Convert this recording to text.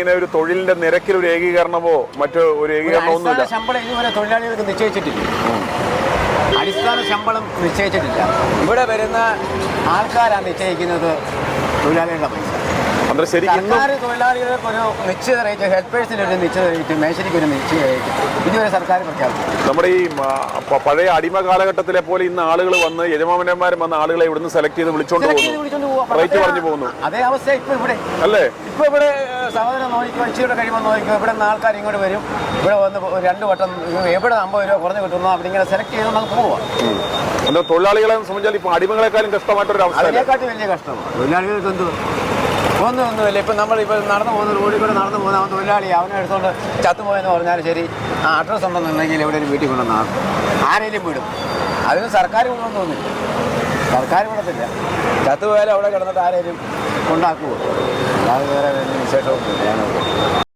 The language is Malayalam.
ഇങ്ങനെ ഒരു തൊഴിലിന്റെ നിരക്കിൽ ഒരു ഏകീകരണമോ മറ്റോ ഒരു ഏകീകരണമോ ഒന്നുമില്ല ഇല്ല ശമ്പളം ഇതുവരെ തൊഴിലാളികൾക്ക് നിശ്ചയിച്ചിട്ടില്ല. അടിസ്ഥാന ശമ്പളം നിശ്ചയിച്ചിട്ടില്ല. ഇവിടെ വരുന്ന ആൾക്കാരാണ് നിശ്ചയിക്കുന്നത് തൊഴിലാളികളുടെ പൈസ. അന്നേരം ശരിക്കും സർക്കാർ തൊഴിലാളികൾക്ക് ഒരു നിശ്ചിത റേറ്റ് ഹെൽപ്പേഴ്സിന് ഒരു നിശ്ചിത റേറ്റ് മേശരിക്ക് ഒരു നിശ്ചിത റേറ്റ് ഇതുവരെ സർക്കാർ പ്രഖ്യാപിച്ചു നമ്മുടെ ഈ ആ, പ- പഴയ അടിമ കാലഘട്ടത്തിലെ പോലെ ഇന്ന് ആളുകൾ വന്ന് യജമാനന്മാരും വന്ന ആളുകളെ ഇവിടുന്ന് സെലക്ട് ചെയ്ത് വിളിച്ചോണ്ട് പോകുന്നു. വിളിച്ചോണ്ട് പോവാ. റേറ്റ് പറഞ്ഞു പോകുന്നു. അതേ അവസ്ഥ ഇപ്പൊ ഇവിടെ. അല്ലേ? ഇപ്പൊ ഇവിടെ ഏഹ്, സഹോദരൻ നോക്കിക്കോ ഇച്ചിരി കഴിയുമ്പോൾ നോക്കിക്കോ ഇവിടെ നിന്ന് ആൾക്കാർ ഇങ്ങോട്ട് വരും. ഇവിടെ വന്ന് ഒരു രണ്ട് വട്ടം എവിടെ അമ്പത് രൂപ കുറഞ്ഞു കിട്ടുന്നു അവിടെ ഇങ്ങനെ സെലക്ട് ചെയ്ത് നമുക്ക് പോവാം. അല്ല തൊഴിലാളികളെ സംബന്ധിച്ചാൽ ഇപ്പൊ അടിമകളെക്കാളും കഷ്ടമായിട്ടൊരു അവസ്ഥ അതിനെക്കാട്ടി വലിയ കഷ്ടം തൊഴിലാളികൾക്ക് എന്ത് ഒന്നും ഒന്നുമില്ല. ഇപ്പം നമ്മൾ ഇപ്പോൾ നടന്നു പോകുന്ന റോഡിൽ കൂടെ നടന്നു പോകുന്ന അവൻ തൊഴിലാളി അവനെ എടുത്തുകൊണ്ട് ചത്തുപോയെന്ന് പറഞ്ഞാൽ ശരി ആ അഡ്രസ്സ് ഉണ്ടെന്നുണ്ടെങ്കിൽ എവിടെ ഒരു വീട്ടിൽ കൊണ്ടുവന്ന് ആക്കും. ആരെങ്കിലും വിടും. അതിന് സർക്കാർ കൊണ്ടുവന്ന് തോന്നില്ല സർക്കാർ വിടത്തില്ല. ചത്തുപോയാലും അവിടെ കിടന്നിട്ട് ആരെങ്കിലും ഉണ്ടാക്കുമോ അല്ലാതെ വേറെ വിശേഷമൊന്നുമില്ല.